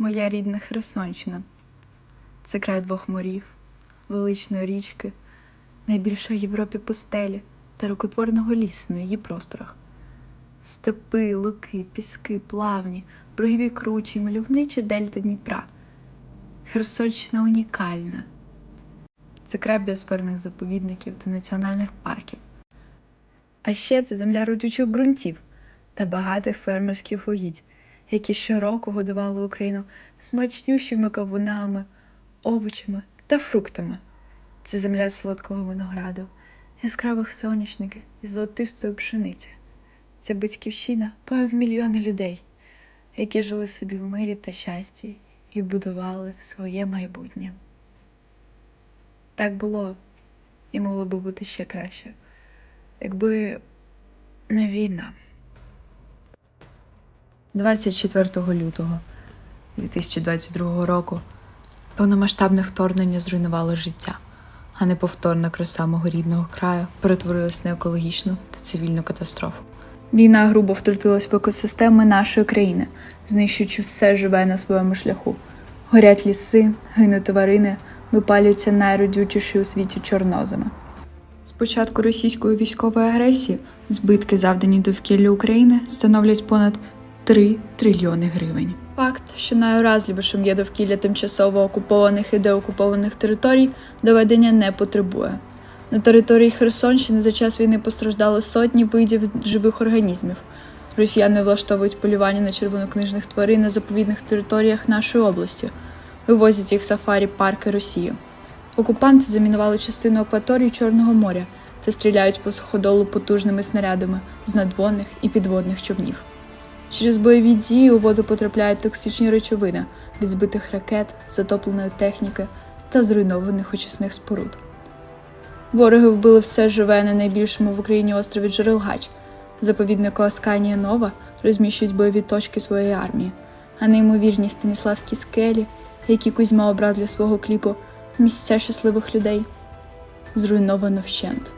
моя рідна Херсонщина. Це край двох морів, величної річки, найбільшої в Європі пустелі та рукотворного лісу на її просторах. Степи, луки, піски, плавні, брогові кручі, мальовничі дельта Дніпра. Херсонщина унікальна. Це край біосферних заповідників та національних парків. А ще це земля родючих ґрунтів та багатих фермерських угідь, які щороку годували Україну смачнющими кавунами, овочами та фруктами. Це земля солодкого винограду, яскравих соняшників і золотистої пшениці. Це батьківщина півмільйона людей, які жили собі в мирі та щасті і будували своє майбутнє. Так було і могло би бути ще краще, якби не війна. 24 лютого 2022 року повномасштабне вторгнення зруйнувало життя, а неповторна краса мого рідного краю перетворилась на екологічну та цивільну катастрофу. Війна грубо втрутилась в екосистеми нашої країни, знищуючи все живе на своєму шляху. Горять ліси, гинуть тварини, випалюються найродючіші у світі чорноземи. З початку російської військової агресії збитки, завдані довкіллю України, становлять понад 3 трильйони гривень. Факт, що найуразливішим є довкілля тимчасово окупованих і деокупованих територій, доведення не потребує. На території Херсонщини за час війни постраждали сотні видів живих організмів. Росіяни влаштовують полювання на червонокнижних тварин на заповідних територіях нашої області, вивозять їх в сафарі парки Росії. Окупанти замінували частину акваторії Чорного моря та стріляють по суходолу потужними снарядами з надводних і підводних човнів. Через бойові дії у воду потрапляють токсичні речовини від збитих ракет, затопленої техніки та зруйнованих очисних споруд. Вороги вбили все живе на найбільшому в Україні острові Джерелгач. Заповіднику Асканія Нова розміщують бойові точки своєї армії, а неймовірні станіславські скелі, які Кузьма обрав для свого кліпу місця щасливих людей, зруйновано вщент.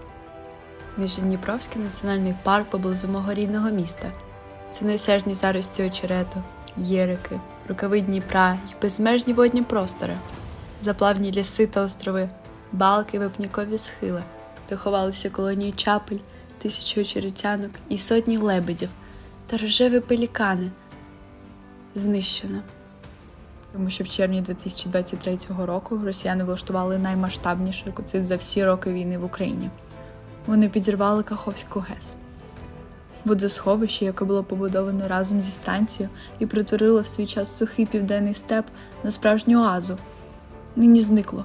Нижньодніпровський національний парк поблизу мого рідного міста. Це неосяжні зарості очерету, єрики, рукави Дніпра й безмежні водні простори, заплавні ліси та острови, балки, випнікові схили, де ховалися колонії чапель, тисячі очеретянок і сотні лебедів та рожеві пелікани. Знищено. Тому що в червні 2023 року росіяни влаштували наймасштабніший екоцид за всі роки війни в Україні. Вони підірвали Каховську ГЕС. Водосховище, яке було побудоване разом зі станцією і перетворило в свій час сухий південний степ на справжню оазу, нині зникло,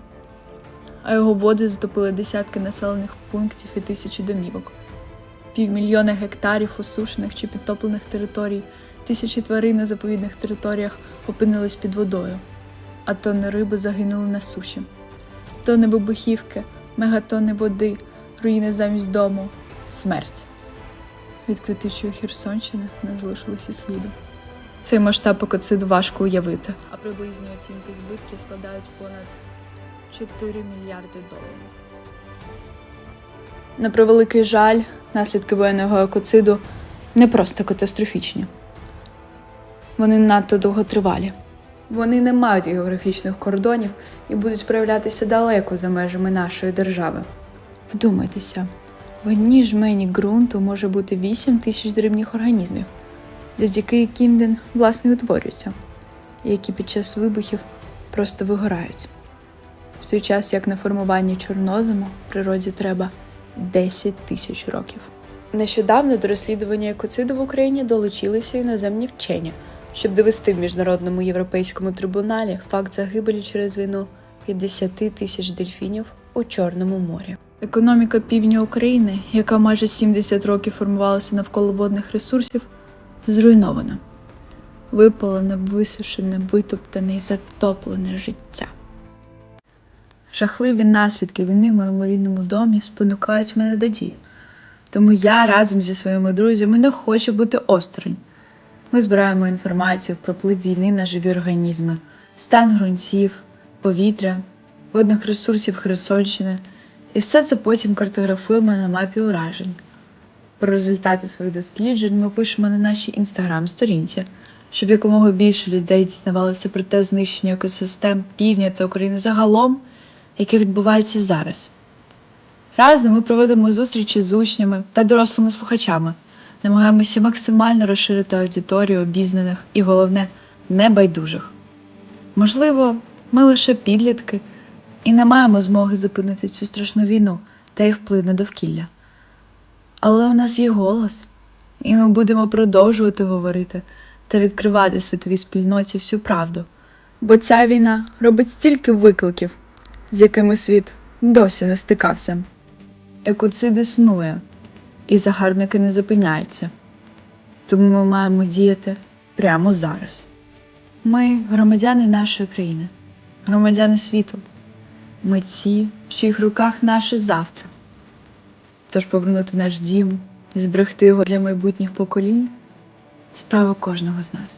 а його води затопили десятки населених пунктів і тисячі домівок. Півмільйона гектарів осушених чи підтоплених територій, тисячі тварин на заповідних територіях опинились під водою, а тонни риби загинули на суші. Тонни вибухівки, мегатонни води, руїни замість дому, смерть. Від квітучої Херсонщини не залишилося сліду. Цей масштаб екоциду важко уявити, а приблизні оцінки збитків складають понад 4 мільярди доларів. На превеликий жаль, наслідки воєнного екоциду не просто катастрофічні. Вони надто довготривалі. Вони не мають географічних кордонів і будуть проявлятися далеко за межами нашої держави. Вдумайтеся, в одній жмені ґрунту може бути 8 тисяч дрібних організмів, завдяки яким він власне утворюється, які під час вибухів просто вигорають. В той час, як на формування чорнозему природі треба 10 тисяч років. Нещодавно до розслідування екоциду в Україні долучилися іноземні вчені, щоб довести в міжнародному європейському трибуналі факт загибелі через війну 50 тисяч дельфінів у Чорному морі. Економіка півдня України, яка майже 70 років формувалася навколо водних ресурсів, зруйнована. Випалене, висушене, витоптане і затоплене життя. Жахливі наслідки війни в моєму рідному домі спонукають мене до дії. Тому я разом зі своїми друзями не хочу бути осторонь. Ми збираємо інформацію про вплив війни на живі організми, стан ґрунтів, повітря, водних ресурсів Херсонщини, і все це потім картографуємо на мапі уражень. Про результати своїх досліджень ми пишемо на нашій інстаграм-сторінці, щоб якомога більше людей дізнавалося про те знищення екосистем півдня та України загалом, яке відбувається зараз. Разом ми проводимо зустрічі з учнями та дорослими слухачами, намагаємося максимально розширити аудиторію обізнаних і, головне, небайдужих. Можливо, ми лише підлітки і не маємо змоги зупинити цю страшну війну та їх вплив на довкілля. Але у нас є голос, і ми будемо продовжувати говорити та відкривати світовій спільноті всю правду. Бо ця війна робить стільки викликів, з якими світ досі не стикався. Екоцид існує, і загарбники не зупиняються. Тому ми маємо діяти прямо зараз. Ми громадяни нашої країни, громадяни світу. Ми ті, в чиїх руках наше завтра. Тож повернути наш дім і зберегти його для майбутніх поколінь справа кожного з нас.